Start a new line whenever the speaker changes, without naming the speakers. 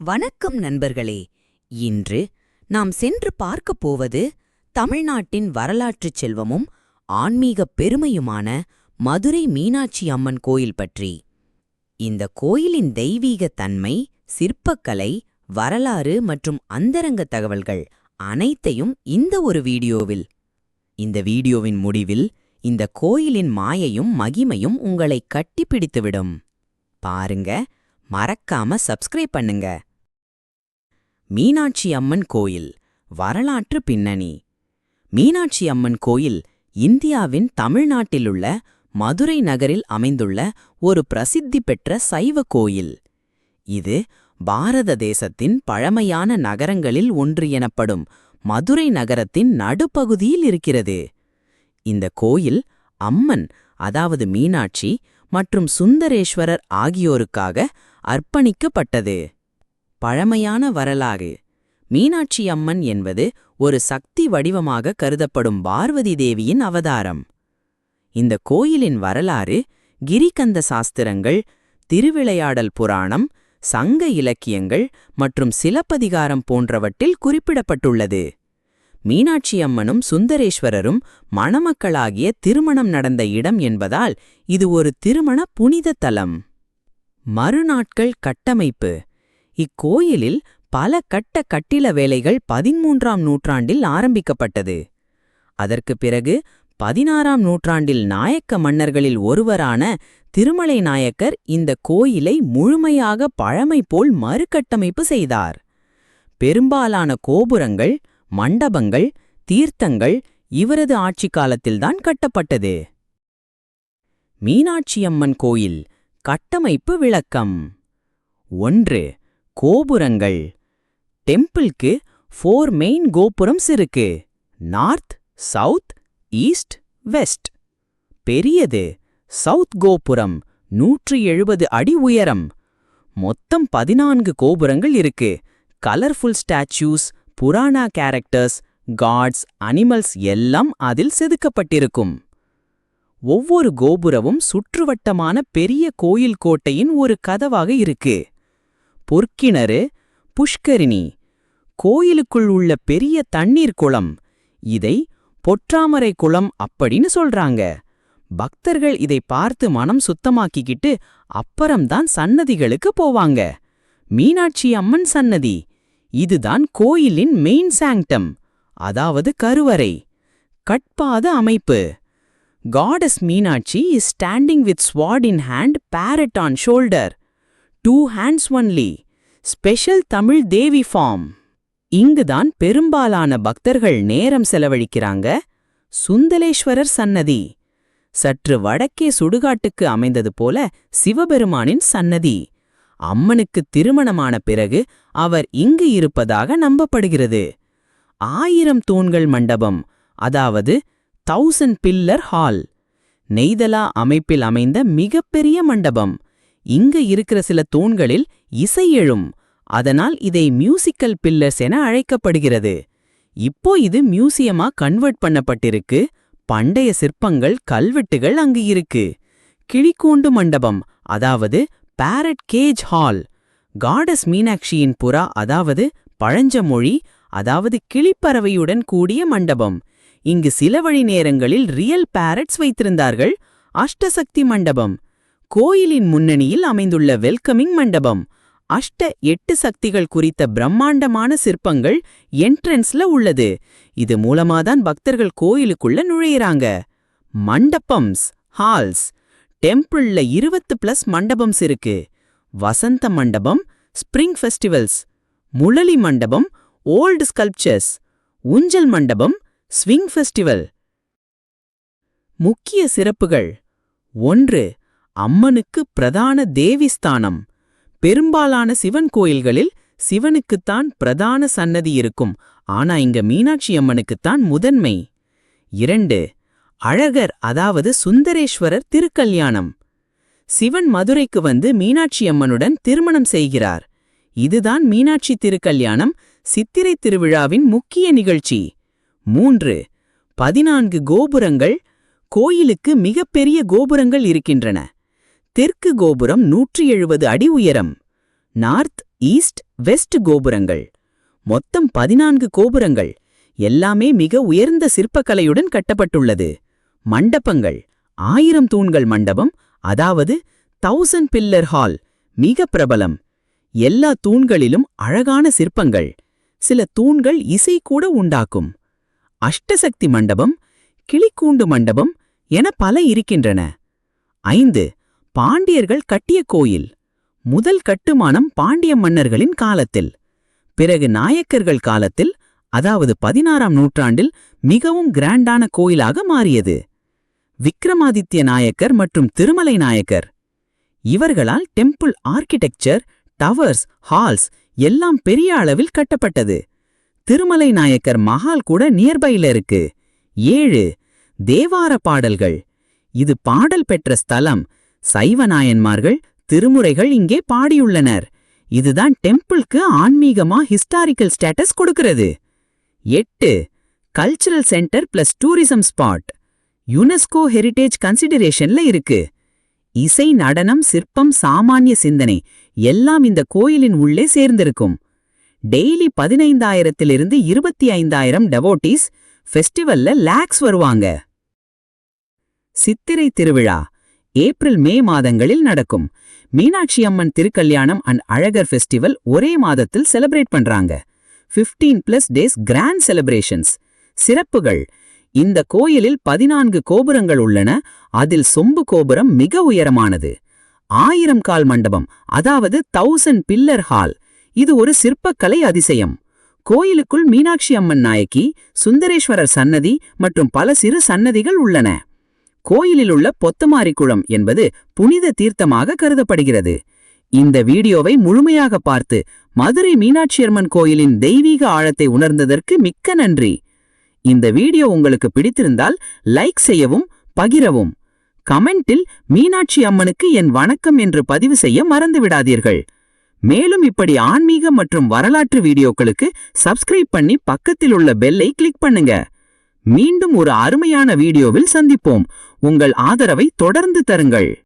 வணக்கம் நண்பர்களே. இன்று நாம் சென்று பார்க்கப் போவது தமிழ்நாட்டின் வரலாற்றுச் செல்வமும் ஆன்மீகப் பெருமையுமான மதுரை மீனாட்சி அம்மன் கோயில் பற்றி. இந்த கோயிலின் தெய்வீக தன்மை சிற்பக்கலை வரலாறு மற்றும் அந்தரங்க தகவல்கள் அனைத்தையும் இந்த ஒரு வீடியோவில். இந்த வீடியோவின் முடிவில் இந்த கோயிலின் மாயையும் மகிமையும் உங்களை கட்டிப்பிடித்துவிடும். பாருங்க மறக்காம சப்ஸ்கிரைப் பண்ணுங்க. மீனாட்சி அம்மன் கோயில் வரலாற்று பின்னணி. மீனாட்சி அம்மன் கோயில் இந்தியாவின் தமிழ்நாட்டிலுள்ள மதுரை நகரில் அமைந்துள்ள ஒரு பிரசித்தி பெற்ற சைவ கோயில். இது பாரத தேசத்தின் பழமையான நகரங்களில் ஒன்று எனப்படும் மதுரை நகரத்தின் நடுப்பகுதியில் இருக்கிறது. இந்த கோயில் அம்மன் அதாவது மீனாட்சி மற்றும் சுந்தரேஸ்வரர் ஆகியோருக்காக அர்ப்பணிக்கப்பட்டது. பழமையான வரலாறு. மீனாட்சி அம்மன் என்பது ஒரு சக்தி வடிவமாக கருதப்படும் பார்வதி தேவியின் அவதாரம். இந்த கோயிலின் வரலாறு கிரிகந்த சாஸ்திரங்கள் திருவிளையாடல் புராணம் சங்க இலக்கியங்கள் மற்றும் சிலப்பதிகாரம் போன்றவற்றில் குறிப்பிடப்பட்டுள்ளது. மீனாட்சி அம்மனும் சுந்தரேஸ்வரரும் மணமக்களாகிய திருமணம் நடந்த இடம் என்பதால் இது ஒரு திருமண புனித தலம். மறுநாட்கள் கட்டமைப்பு. இக்கோயிலில் பல கட்ட கட்டில வேலைகள் பதிமூன்றாம் நூற்றாண்டில் ஆரம்பிக்கப்பட்டது. அதற்கு பிறகு பதினாறாம் நூற்றாண்டில் நாயக்க மன்னர்களில் ஒருவரான திருமலை நாயக்கர் இந்த கோயிலை முழுமையாக பழமை போல் மறுகட்டமைப்பு செய்தார். பெரும்பாலான கோபுரங்கள் மண்டபங்கள் தீர்த்தங்கள் இவரது ஆட்சி காலத்தில்தான் கட்டப்பட்டது. மீனாட்சியம்மன் கோயில் கட்டமைப்பு விளக்கம். ஒன்று கோபுரங்கள். டெம்பிள்க்கு ஃபோர் மெயின் கோபுரம்ஸ் இருக்கு. நார்த் சவுத் ஈஸ்ட் வெஸ்ட் பெரியது. சவுத் கோபுரம் நூற்றி எழுபது அடி உயரம். மொத்தம் பதினான்கு கோபுரங்கள் இருக்கு. Colourful statues Purana characters gods animals எல்லாம் அதில் செதுக்கப்பட்டிருக்கும். ஒவ்வொரு கோபுரமும் சுற்றுவட்டமான பெரிய கோயில் கோட்டையின் ஒரு கதவாக இருக்கு. பொற்கிணறு புஷ்கரிணி கோயிலுக்குள் உள்ள பெரிய தண்ணீர் குளம் இதை பொற்றாமரை குளம் அப்படின்னு சொல்றாங்க. பக்தர்கள் இதை பார்த்து மனம் சுத்தமாக்கிக்கிட்டு அப்புறம்தான் சன்னதிகளுக்கு போவாங்க. மீனாட்சி அம்மன் சன்னதி இதுதான் கோயிலின் மெயின் சாங்டம் அதாவது கருவறை கட்பாத அமைப்பு. Goddess Meenakshi is standing with sword in hand parrot on shoulder two hands only special Tamil Devi form இங்குதான் பெரும்பாலான பக்தர்கள் நேரம் செலவழிக்கிறாங்க. சுந்தலேஸ்வரர் சன்னதி. சற்று வடக்கே சுடுகாட்டுக்கு அமைந்தது போல சிவபெருமானின் சன்னதி. அம்மனுக்கு திருமணமான பிறகு அவர் இங்கு இருப்பதாக நம்பப்படுகிறது. ஆயிரம் தூண்கள் மண்டபம் அதாவது தௌசண்ட் பில்லர் ஹால் நெய்தலா அமைப்பில் அமைந்த மிகப்பெரிய மண்டபம். இங்கு இருக்கிற சில தூண்களில் இசை எழும். அதனால் இதை மியூசிக்கல் பில்லர்ஸ் என அழைக்கப்படுகிறது. இப்போ இது மியூசியமா கன்வெர்ட் பண்ணப்பட்டிருக்கு. பண்டைய சிற்பங்கள் கல்வெட்டுகள் அங்கு இருக்கு. கிளிக்கூண்டு மண்டபம் அதாவது பேரட் கேஜ் ஹால் காடஸ் மீனாட்சியின் புறா அதாவது பழஞ்ச மொழி அதாவது கிளிப்பறவையுடன் கூடிய மண்டபம். இங்கு சில வழி நேரங்களில் ரியல் பேரட்ஸ் வைத்திருந்தார்கள். அஷ்டசக்தி மண்டபம். கோயிலின் முன்னணியில் அமைந்துள்ள வெல்கமிங் மண்டபம். அஷ்ட எட்டு சக்திகள் குறித்த பிரம்மாண்டமான சிற்பங்கள் என்ட்ரன்ஸ்ல உள்ளது. இது மூலமாதான் பக்தர்கள் கோயிலுக்குள்ள நுழையிறாங்க. மண்டபம்ஸ் ஹால்ஸ். டெம்பிள்ல இருபத்து பிளஸ் மண்டபம்ஸ் இருக்கு. வசந்த மண்டபம் ஸ்பிரிங் ஃபெஸ்டிவல்ஸ். முழலி மண்டபம் ஓல்டு ஸ்கல்ப்சர்ஸ். ஊஞ்சல் மண்டபம் ஸ்விங் ஃபெஸ்டிவல். முக்கிய சிறப்புகள். ஒன்று அம்மனுக்கு பிரதான தேவிஸ்தானம். பெரும்பாலான சிவன் கோயில்களில் சிவனுக்குத்தான் பிரதான சன்னதி இருக்கும். ஆனா இங்க மீனாட்சி அம்மனுக்குத்தான் முதன்மை. இரண்டு அழகர் அதாவது சுந்தரேஸ்வரர் திருக்கல்யாணம். சிவன் மதுரைக்கு வந்து மீனாட்சி அம்மனுடன் திருமணம் செய்கிறார். இதுதான் மீனாட்சி திருக்கல்யாணம் சித்திரை திருவிழாவின் முக்கிய நிகழ்ச்சி. மூன்று பதினான்கு கோபுரங்கள் கோயிலுக்கு மிகப்பெரிய கோபுரங்கள் இருக்கின்றன. தெற்கு கோபுரம் நூற்றி எழுபது அடி உயரம் நார்த் ஈஸ்ட் வெஸ்ட் கோபுரங்கள். மொத்தம் பதினான்கு கோபுரங்கள். எல்லாமே மிக உயர்ந்த சிற்பக்கலையுடன் கட்டப்பட்டுள்ளது. மண்டபங்கள். ஆயிரம் தூண்கள் மண்டபம் அதாவது தௌசண்ட் பில்லர் ஹால் மிக பிரபலம். எல்லா தூண்களிலும் அழகான சிற்பங்கள். சில தூண்கள் இசை கூட உண்டாக்கும். அஷ்டசக்தி மண்டபம் கிளிக்கூண்டு மண்டபம் என பல இருக்கின்றன. ஐந்து பாண்டியர்கள் கட்டிய கோயில் முதல் கட்டுமானம் பாண்டிய மன்னர்களின் காலத்தில். பிறகு நாயக்கர்கள் காலத்தில் அதாவது பதினாறாம் நூற்றாண்டில் மிகவும் கிராண்டான கோயிலாக மாறியது. விக்ரமாதித்ய நாயக்கர் மற்றும் திருமலை நாயக்கர். இவர்களால் டெம்பிள் ஆர்கிடெக்சர் டவர்ஸ் ஹால்ஸ் எல்லாம் பெரிய அளவில் கட்டப்பட்டது. திருமலை நாயக்கர் மஹால் கூட நியர்பையில் இருக்கு. ஏழு தேவார பாடல்கள். இது பாடல் பெற்ற ஸ்தலம். சைவ நாயன்மார்கள் திருமுறைகள் இங்கே பாடியுள்ளனர். இதுதான் டெம்பிள்க்கு ஆன்மீகமா ஹிஸ்டாரிக்கல் ஸ்டேட்டஸ் கொடுக்கிறது. எட்டு cultural centre plus tourism spot UNESCO heritage கன்சிடரேஷன்ல இருக்கு. இசை நடனம் சிற்பம் சாமானிய சிந்தனை எல்லாம் இந்த கோயிலின் உள்ளே சேர்ந்திருக்கும். டெய்லி பதினைந்தாயிரத்திலிருந்து இருபத்தி ஐந்தாயிரம் டெவோட்டீஸ் ஃபெஸ்டிவல்ல லேக்ஸ் வருவாங்க. சித்திரை திருவிழா. ஏப்ரல் மே மாதங்களில் நடக்கும். மீனாட்சி அம்மன் திருக்கல்யாணம் அண்ட் அழகர் ஃபெஸ்டிவல் ஒரே மாதத்தில் செலிப்ரேட் பண்றாங்க. 15 பிளஸ் டேஸ் கிராண்ட் செலிப்ரேஷன்ஸ் சிறப்புகள். இந்த கோயிலில் பதினான்கு கோபுரங்கள் உள்ளன. அதில் சொம்பு கோபுரம் மிக உயரமானது. ஆயிரம் கால் மண்டபம் அதாவது தௌசண்ட் பில்லர் ஹால் இது ஒரு சிற்பக்கலை அதிசயம். கோயிலுக்குள் மீனாட்சி அம்மன் நாயக்கி சுந்தரேஸ்வரர் சன்னதி மற்றும் பல சிறு சன்னதிகள் உள்ளன. கோயிலிலுள்ள பொத்தமாரி குளம் என்பது புனித தீர்த்தமாக கருதப்படுகிறது. இந்த வீடியோவை முழுமையாக பார்த்து மதுரை மீனாட்சியம்மன் கோயிலின் தெய்வீக ஆழத்தை உணர்ந்ததற்கு மிக்க நன்றி. இந்த வீடியோ உங்களுக்கு பிடித்திருந்தால் லைக் செய்யவும் பகிரவும். கமெண்டில் மீனாட்சி அம்மனுக்கு என் வணக்கம் என்று பதிவு செய்ய மறந்து விடாதீர்கள் மேலும் இப்படி ஆன்மீக மற்றும் வரலாற்று வீடியோக்களுக்கு சப்ஸ்கிரைப் பண்ணி பக்கத்தில் உள்ள பெல்லை கிளிக் பண்ணுங்க. மீண்டும் ஒரு அருமையான வீடியோவில் சந்திப்போம். உங்கள் ஆதரவை தொடர்ந்து தருங்கள்.